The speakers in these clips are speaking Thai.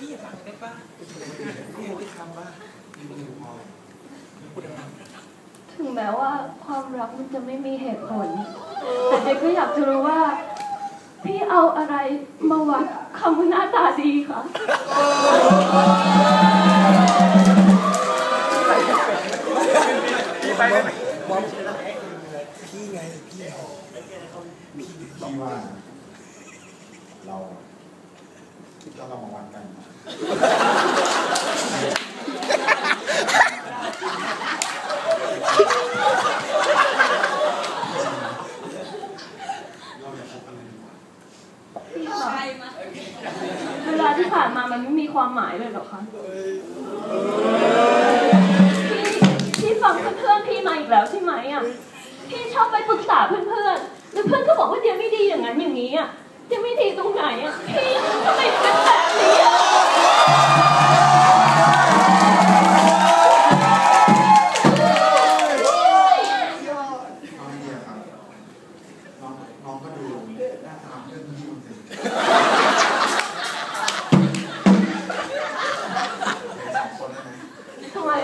พี่ฟังได้ปะพี่ได้คำว่าถึงแม้ว่าความรักมันจะไม่มีเหตุผล แต่เจ๊ก็อยากจะรู้ว่า พี่เอาอะไรมาวัดคำว่าหน้าตาดีคะพี่ไปไหมพี่ไงพี่พี่ว่าเราเราเรา มาวัดกันเราอยากพบกันเลยดีกว่าพี่คะเวลาที่ผ่านมามันไม่มีความหมายเลยเหรอคะพี่พี่ฟังเพื่อนๆพี่มาอีกแล้วใช่ไหมอะ พี่ชอบไปปรึกษาเพื่อนๆ แล้วเพื่อนก็บอกว่าเดียไม่ดีอย่างนั้นอย่างนี้อะเดียไม่ดีตรงไหนอะพี่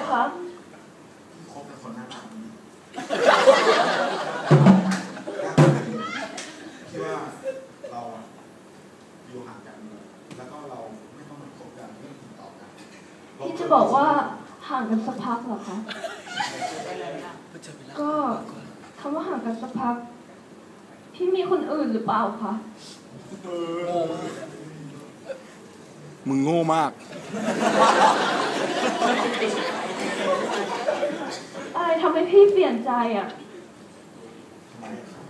ทำไมคะพี่คบกับคนหน้าตาแบบนี้คิดว่าเราอะอยู่ห่างกันแล้วก็เราไม่ต้องมาคบกันไม่ต้องติดต่อกันพี่จะบอกว่าห่างกันสักพักเหรอคะ ก็คำว่าห่างกันสักพัก พี่มีคนอื่นหรือเปล่าคะ มึงโง่มากอะ ให้พี่เปลี่ยนใจอะทำไมครับ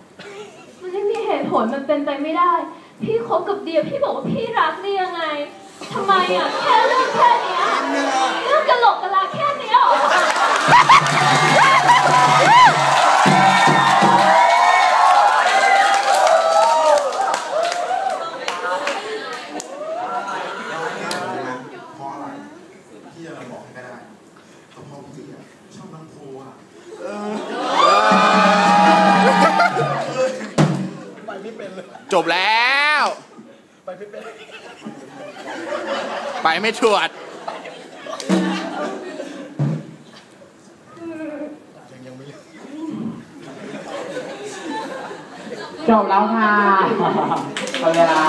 มันไม่มีเหตุผลมันเป็นไปไม่ได้ พี่คบกับเดียพี่บอกว่าพี่รักเดียไงทำไมอะ แค่เรื่องแค่เนี้ยเรื่องกระโหลกกระลาแค่เนี้ยเหรอเพราะอะไรพี่จะบอกให้ก็ได้แต่พอพี่ อะชอบน้ำโพอะจบแล้ว ไปไม่เป็นไปไม่ถวดจบแล้วค่ะหมดเวลา